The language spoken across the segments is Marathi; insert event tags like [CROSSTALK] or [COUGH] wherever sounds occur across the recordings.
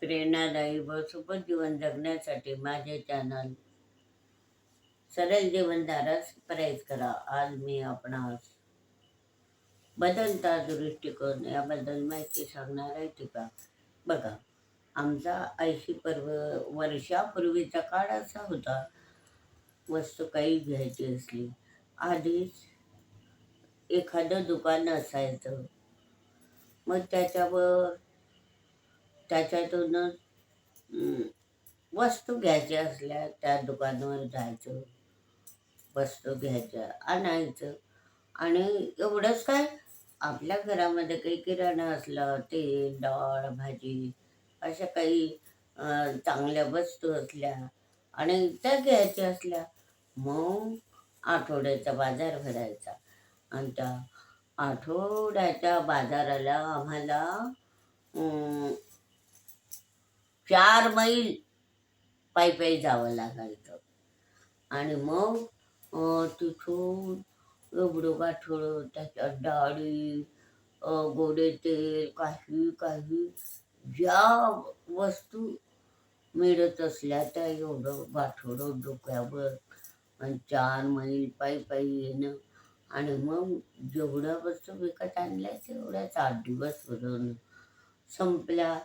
प्रेरणादायी व सुखद जीवन जगण्यासाठी माझे चॅनल सरळ जीवनधारास प्रयत्न करा. आज मी आपणास बदलता दृष्टिकोन याबद्दल माहिती सांगणार आहे. टीका बघा आमचा ऐंशी पर्व वर्षापूर्वीचा काळ असा होता. वस्तू काही घ्यायची असली आधीच एखादं दुकान असायचं. मग त्याच्यावर त्याच्यातून वस्तू घ्यायच्या असल्या त्या दुकानावर जायचं वस्तू घ्यायच्या आणायचं. आणि एवढंच काय? आपल्या घरामध्ये काही किराणा असला तेल डाळ भाजी अशा काही चांगल्या वस्तू असल्या आणि त्या घ्यायच्या असल्या मग आठवड्याचा बाजार भरायचा. आणि त्या आठवड्याच्या बाजाराला आम्हाला चार मैल पायी पायी जावं लागायचं. आणि मग तिथून एवढं गाठोडं त्याच्यात डाळी गोडे तेल काही काही ज्या वस्तू मिळत असल्या त्या एवढं गाठोडं डोक्यावर आणि चार मैल पायी पायी येणं. आणि मग जेवढ्या वस्तू विकत आणल्या तेवढ्याच आठ दिवस भरून संपल्या.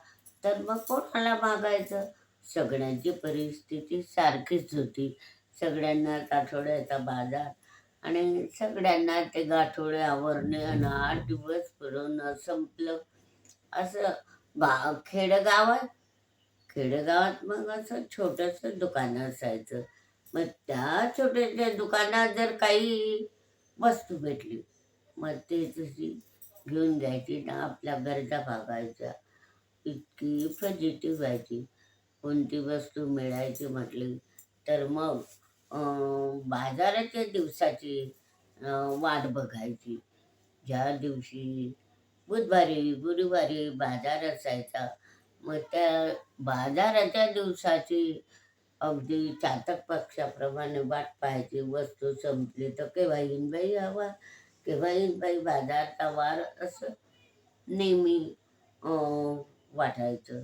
तर मग कोणाला मागायचं? सगळ्यांची परिस्थिती सारखीच होती. सगळ्यांनाच आठवड्याचा बाजार आणि सगळ्यांना ते गाठोडे आवरणे आणि आठ दिवस फिरवणं संपलं. असं बा खेडेगावात? खेडेगावात मग असं छोटंसं दुकान असायचं. मग त्या छोट्याशा दुकानात जर काही वस्तू भेटली मग ते तशी घेऊन घ्यायची ना आपल्या गरजा भागायच्या. इतकी फजिती व्हायची. कोणती वस्तू मिळायची म्हटली तर मग बाजाराच्या दिवसाची वाट बघायची. ज्या दिवशी बुधवारी गुरुवारी बाजार असायचा मग त्या बाजाराच्या दिवसाची अगदी चातक पक्षाप्रमाणे वाट पाहायची. वस्तू संपली तर केव्हा येईन बाई हवा? केव्हा येईन बाई बाजारचा वार? असं नेहमी वाटायचं.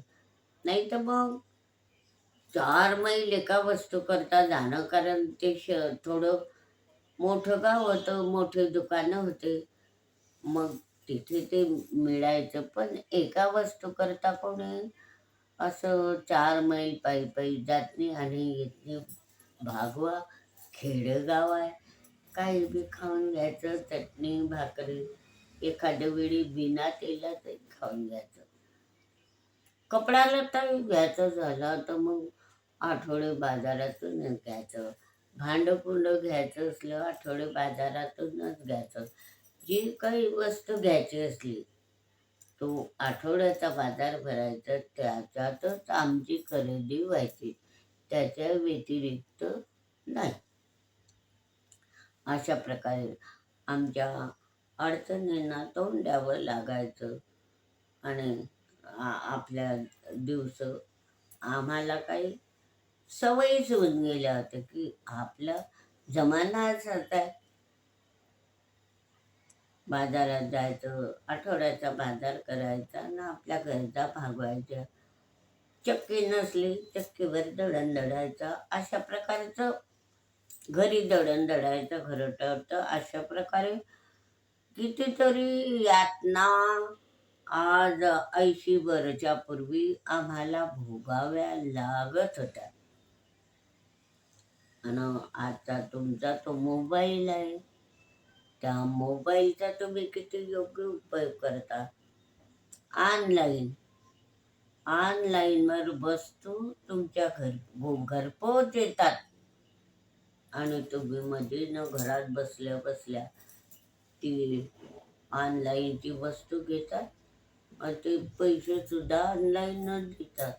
नाही तर मग चार मैल एका वस्तू करता जाणं कारण ते श थोडं मोठं गाव होतं मोठे दुकानं होते. मग तिथे ते मिळायचं पण एका वस्तू करता कोणी असं चार मैल पायी पायी जात नाही आणि येत नाही भागवा खेडेगाव आहे. काही बी खाऊन घ्यायचं चटणी भाकरी एखाद्या वेळी बिना तेलातही खाऊन घ्यायचं. कपडा तर घ्यायचं झालं तर मग आठवडे बाजारातूनच घ्यायचं. भांडं कुंडं घ्यायचं असलं आठवडे बाजारातूनच घ्यायचं. जी काही वस्तू घ्यायची असली तो आठवड्याचा बाजार भरायचा त्याच्यातच आमची खरेदी व्हायची. त्याच्या व्यतिरिक्त नाही. अशा प्रकारे आमच्या अडचणींना तोंड द्यावं लागायचं आणि आपल्या दिवस आम्हाला काही सवयीच होऊन गेल्या होत्या की आपला जमाना असाच बाजारात जायचं आठवड्याचा बाजार करायचा ना आपल्या गरजा भागवायच्या चक्की नसली चक्कीवर दळण दडायचं अशा प्रकारचं घरी दळण दडायचं घरं टळतं अशा प्रकारे कितीतरी यातना आज ऐंशी वर्षापूर्वी पूर्वी आम्हाला भोगाव्या लागत होत्या. आणि आता तुमचा तो मोबाईल आहे. त्या मोबाईलचा तुम्ही किती योग्य उपयोग करता? ऑनलाईन. ऑनलाईनवर वस्तू तुमच्या घर घरपोच येतात आणि तुम्ही मध्ये न घरात बसल्या बसल्या ती ऑनलाईनची वस्तू घेतात. ते पैसेसुद्धा ऑनलाईनच देतात.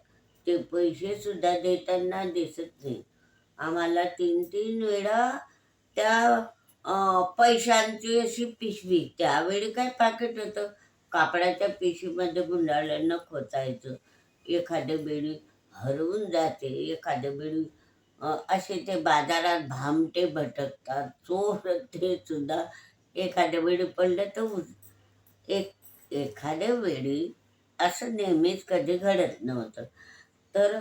ते पैसेसुद्धा देताना दिसत नाही. आम्हाला तीन तीन वेळा त्या पैशांची अशी पिशवी त्यावेळी काय पाकिट होतं? कापडाच्या पिशवीमध्ये गुंडाळ्यांना खोचायचं. एखाद्या वेळी हरवून जाते एखाद्या वेळी असे ते बाजारात भामटे भटकतात. चोर ते सुद्धा एखाद्या वेळी पडलं तर उच- एक एखाद्या वेळी असं नेहमीच कधी घडत नव्हतं. तर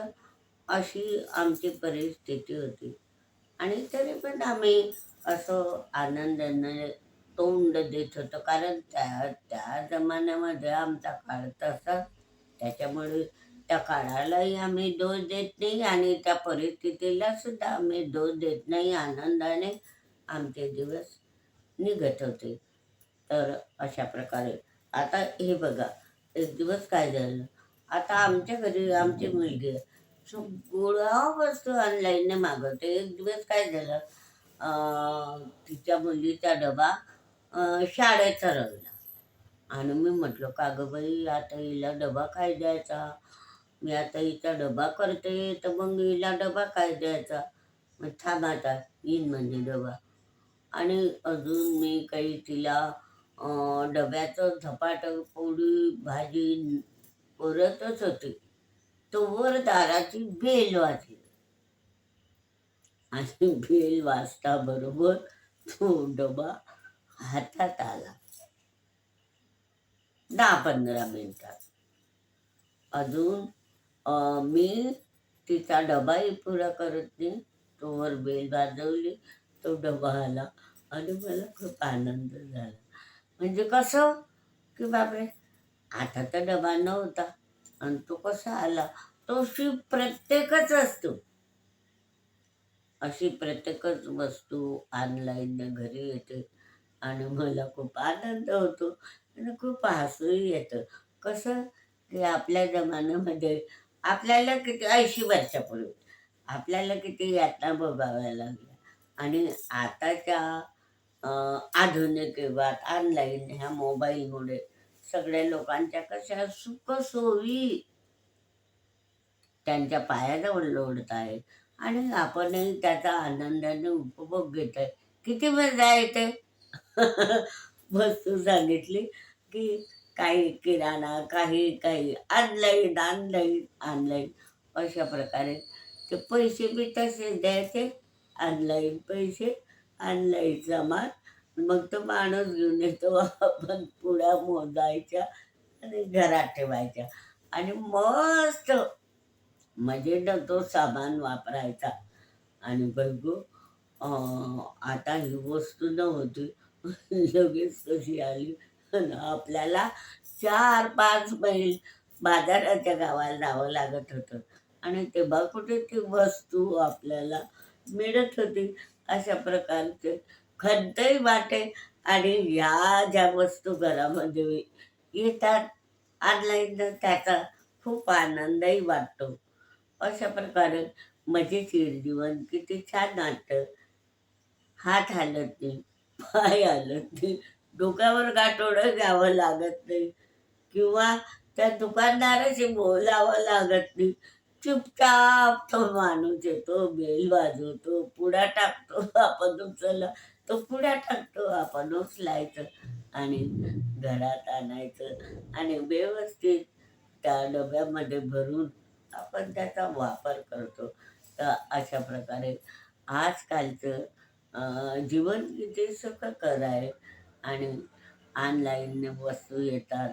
अशी आमची परिस्थिती होती. आणि तरी पण आम्ही असं आनंदाने तोंड देत होतो. कारण त्या त्या जमान्यामध्ये आमचा काळ तसा त्याच्यामुळे त्या काळालाही आम्ही दोष देत नाही आणि त्या परिस्थितीला सुद्धा आम्ही दोष देत नाही. आनंदाने आमचे दिवस निघत होते. तर अशा प्रकारे आता हे बघा एक दिवस काय झालं? आता आमच्या घरी आमची मुलगी आहे. सगळ्या वस्तू ऑनलाईनने मागवते. एक दिवस काय झालं? तिच्या मुलीचा डबा शाळेत शाळेचा आणि मी म्हटलं का गं बाई आता हिला डबा काय द्यायचा? मी आता हिचा डबा करते तर मग हिला डबा काय द्यायचा? मग थांब आता येईन म्हणजे डबा. आणि अजून मी काही तिला डब्याचं झपाट पोळी भाजी करतच होते. तोवर दाराची बेल वाजली. आणि बेल वाजता बरोबर तो डबा हातात आला. दहा पंधरा मिनिटात. अजून मी तिचा डबाही पुरा करत नाही. तोवर बेल वाजवली तो डबा आला आणि मला खूप आनंद झाला. म्हणजे कसं? की बापरे आता तर डबा नव्हता. आणि तो कसा आला? तो शिव प्रत्येकच असतो. अशी प्रत्येकच वस्तू ऑनलाईन घरी येते. आणि मला खूप आनंद होतो. आणि खूप हसूही येतं. कसं? की आपल्या जमान्यामध्ये आपल्याला किती ऐंशी वर्षापूर्वी आपल्याला किती यातना भोगाव्या लागल्या. आणि आताच्या आधुनिक युगात ऑनलाईन ह्या मोबाईलमुळे सगळ्या लोकांच्या कशा सुखसोयी त्यांच्या पायाजवळ लोडत आहे आणि आपणही त्याचा आनंदाने उपभोग घेत आहे किती मजा येते [LAUGHS] वस्तू सांगितली की काही किराणा काही काही ऑनलाईन ऑनलाईन ऑनलाईन अशा प्रकारे. ते पैसे बी तसेच द्यायचे ऑनलाईन पैसे ऑनलाईन सामान मग तो माणूस घेऊन येतो आपण पुड्या मोजायच्या आणि घरात ठेवायच्या. आणि मस्त म्हणजे मजेनं तो सामान वापरायचा. आणि बघू आता ही वस्तू नव्हती लगेच कशी आली. आणि आपल्याला चार पाच मैल बाजाराच्या गावाला जावं लागत होतं. आणि तेव्हा कुठे ती वस्तू आपल्याला मिळत होती. अशा प्रकारचे खंतही वाटे आणि या ज्या वस्तू घरामध्ये येतात ऑनलाईन त्याचा खूप आनंदही वाटतो. अशा प्रकारे मजेशीर जीवन किती छान वाटतं. हात हालत नाही पाय हलत नाही डोक्यावर गाठोडं घ्यावं लागत नाही किंवा त्या दुकानदाराशी बोलावं लागत नाही. चुपचाप तो माणूस येतो बेल वाजवतो पुढा टाकतो आपण उचलला तो पुढा टाकतो आपण उचलायचं आणि घरात आणायचं आणि व्यवस्थित त्या डब्यामध्ये भरून आपण त्याचा वापर करतो. तर अशा प्रकारे आजकालचं जीवन किती सुखकर आहे आणि ऑनलाईन वस्तू येतात.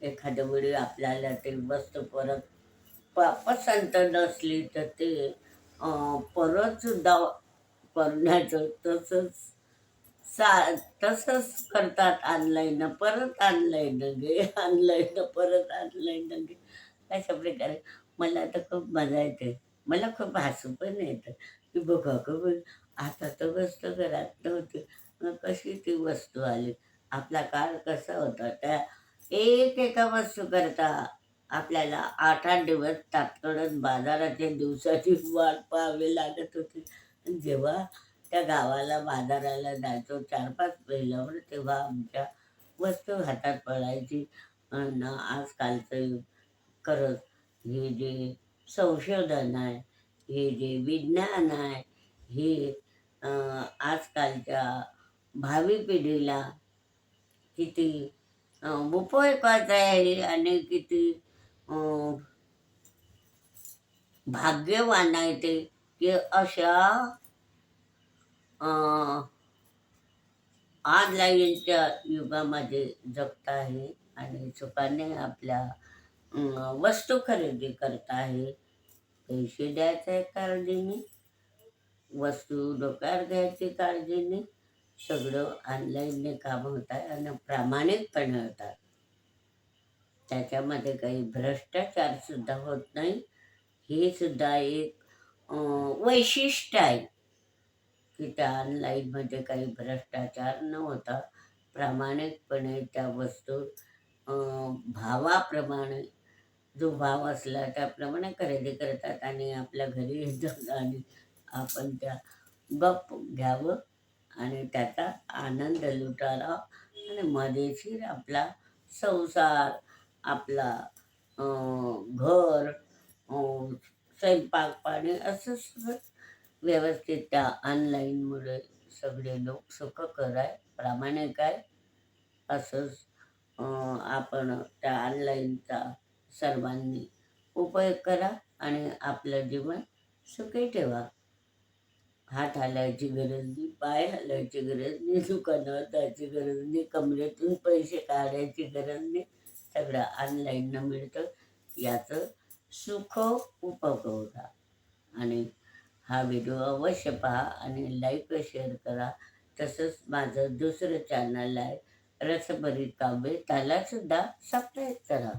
एखाद्या वेळी आपल्याला ते वस्तू परत प नसली तर ते परत सुद्धा करण्याचं तसंच सा तसंच करतात ऑनलाईन परत ऑनलाईन घे ऑनलाईन परत ऑनलाईन घे अशा प्रकारे मला तर खूप मजा येते. मला खूप हसू पण येतं. की बघा का बघ आता तर वस्तू घरात नव्हती. कशी ती वस्तू आली? आपला काळ कसा होता? त्या एक एका वस्तू करता आपल्याला आठ आठ दिवस तात्कडत बाजाराच्या दिवसाची वाट पाहावी लागत होती. आणि जेव्हा त्या गावाला बाजाराला जायचो चार पाच पहिल्यावर तेव्हा आमच्या वस्तू हातात पडायची. आणि आजकालचं करत खरंच हे जे संशोधन आहे हे जे विज्ञान आहे हे आजकालच्या भावी पिढीला किती उपयोगाचं आहे आणि किती भाग्यवान आहे ते की अशा ऑनलाईनच्या युगामध्ये जगत आहे आणि सुखाने आपल्या वस्तू खरेदी करता आहे. पैसे द्यायचे काळजीने वस्तू डोक्यावर घ्यायची काळजीने सगळं ऑनलाईनने काम होत आहे आणि प्रामाणिकपणे होतात त्याच्यामध्ये काही भ्रष्टाचारसुद्धा होत नाही. हे सुद्धा एक वैशिष्ट्य आहे की त्या ऑनलाईनमध्ये काही भ्रष्टाचार न होता प्रामाणिकपणे त्या वस्तू भावाप्रमाणे जो भाव असला त्याप्रमाणे खरेदी करतात आणि आपल्या घरी येतात आणि आपण त्या गप्प घ्यावं आणि त्याचा आनंद लुटावा आणि मजेशीर आपला संसार आपला घर स्वयंपाक पाणी असं सगळं व्यवस्थित त्या ऑनलाईनमुळे सगळे लोक सुखकर आहे प्रामाणिक आहे. असंच आपण त्या ऑनलाईनचा सर्वांनी उपयोग करा आणि आपलं जीवन सुखी ठेवा. हात हलायची गरज नाही पाय हलायची गरज नाही दुकानावर जायची गरज नाही कमरेतून पैसे काढायची गरज नाही. सगळं ऑनलाईननं मिळतं याचं सुख उपभोगा. आणि हा व्हिडिओ अवश्य पहा आणि लाईक शेअर करा. तसंच माझं दुसरं चॅनल आहे रसभरीत काव्य त्यालासुद्धा सबस्क्राईब करा.